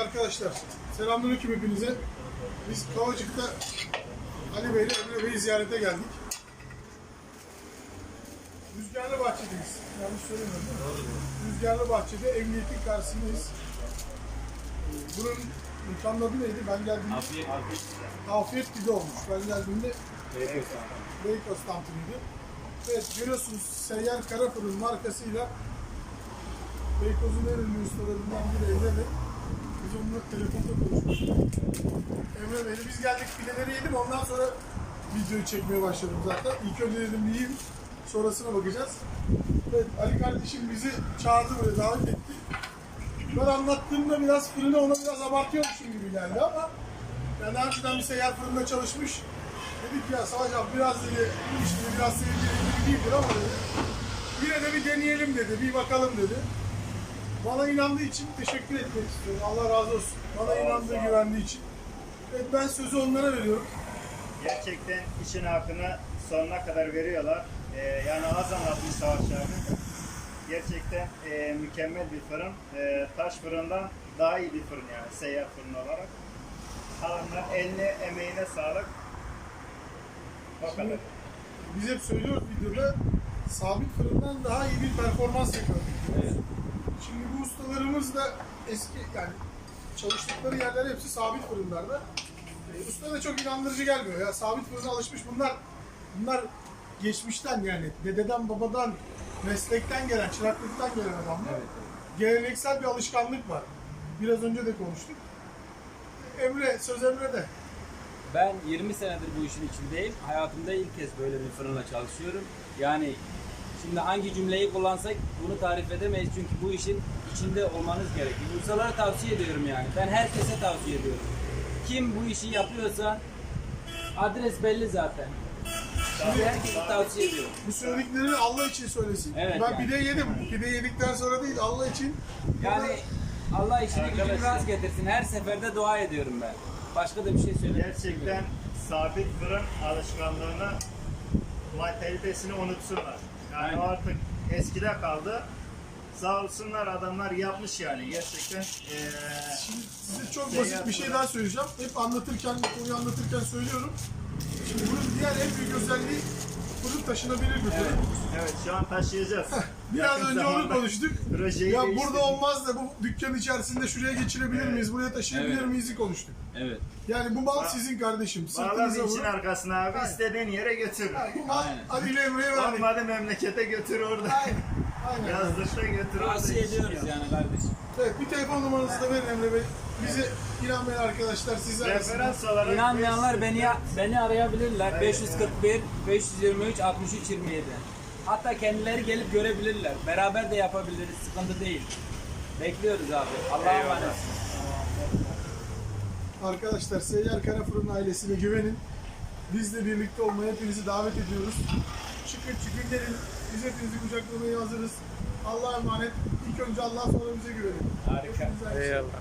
Arkadaşlar selamünaleyküm hepinize. Biz Kavacık'ta Ali Bey ile Emre Bey'i ziyarete geldik. Rüzgarlı Bahçe'deyiz. Yanlış söylemiyorum? Rüzgarlı Bahçe'de emniyetin karşısındayız. Bunun mekanın adı neydi? Ben geldiğimde Afiyet afiyet. Afiyet Pide olmuş. Ben geldiğimde Beykoz Tantuni'ydi. Evet görüyorsunuz Seyyar Kara Fırın markasıyla Beykoz'un en ünlü ustalarından biri Emre Bey. Biz onunla telefonda konuşmuştuk. Emre Bey'le biz geldik pideleri yedim ondan sonra videoyu çekmeye başladım zaten. İlk önce dedim bir yiyeyim sonrasına bakacağız. Evet Ali kardeşim bizi çağırdı böyle davet etti. Ben anlattığımda biraz fırını ona biraz abartıyormuşum gibi geldi ama ben daha önceden bir seyyar fırında çalışmış. Dedik ya Savaş abi biraz dedi, bu iş dedi, biraz senin dediğin gibi değildir ama dedi. Yine de bir deneyelim dedi, bir bakalım dedi. Bana inandığı için teşekkür etmek istiyorum. Allah razı olsun. Bana inandığı, güvendiği için. Evet ben sözü onlara veriyorum. Gerçekten işin hakkını sonuna kadar veriyorlar. Ee, yani az anlatmış Savaş abi. Gerçekten e, mükemmel bir fırın. E, taş fırından daha iyi bir fırın yani seyyar fırın olarak. Kalanlar eline emeğine sağlık. O kadar. Şimdi biz hep söylüyoruz videoda sabit fırından daha iyi bir performans yakaladık. Evet. Şimdi bu ustalarımız da eski yani çalıştıkları yerler hepsi sabit fırınlarda. E, usta da çok inandırıcı gelmiyor ya. Sabit fırına alışmış bunlar. Bunlar geçmişten yani dededen babadan meslekten gelen, çıraklıktan gelen adamlar. Evet. Geleneksel bir alışkanlık var. Biraz önce de konuştuk. Emre, söz Emre'de. Ben 20 senedir bu işin içindeyim. Hayatımda ilk kez böyle bir fırınla çalışıyorum. Yani şimdi hangi cümleyi kullansak bunu tarif edemeyiz çünkü bu işin içinde olmanız gerekiyor. Ustalara tavsiye ediyorum yani. Ben herkese tavsiye ediyorum. Kim bu işi yapıyorsa adres belli zaten. Ben herkese tavsiye ediyorum. Bu söylediklerini Allah için söylesin. Evet, ben yani. pide yedim. Pide yedikten sonra değil Allah için. Yani Allah işini gücünü rast getirsin. Her seferde dua ediyorum ben. Başka da bir şey söylemiyorum. Gerçekten sabit fırın alışkanlığını, mantalitesini unutsunlar. Yani Aynen. artık eskide kaldı. Sağ olsunlar adamlar yapmış yani gerçekten. Ee, Şimdi size çok Şey basit bir şey daha söyleyeceğim. Hep anlatırken, bu konuyu anlatırken söylüyorum. Şimdi bunun diğer en büyük özelliği fırın taşınabilir bir fırın. evet şu an taşıyacağız. Biraz Yakın önce onu konuştuk. projeyi Ya burada olmaz da bu dükkan içerisinde şuraya geçirebilir miyiz, buraya taşıyabilir Evet. miyiz'i konuştuk. Evet. Yani bu mal Ba- sizin kardeşim. Bağla Sırtınıza için arkasına abi Aynen. istediğin yere götür. Bu mal Aynen. Ali Emre'ye verdik. Olmadı memlekete götür orada. Aynen. Aynen. Yazdırsa götür orada. Tavsiye ediyoruz yani kardeşim. Evet, bir telefon numaranızı da verin Emre Bey. Bize inanmayan arkadaşlar siz arasınlar. Referans olarak İnanmayanlar beni beni arayabilirler. 541 523 63 27. Hatta kendileri gelip görebilirler. Beraber de yapabiliriz. Sıkıntı değil. Bekliyoruz abi. Allah'a emanet. Arkadaşlar Seyyar Kara Fırın ailesine güvenin. Bizle birlikte olmaya hepinizi davet ediyoruz. Çıkın çıkın gelin. Biz hepinizi kucaklamaya hazırız. Allah'a emanet. İlk önce Allah sonra bize güvenin. Harika. Eyvallah.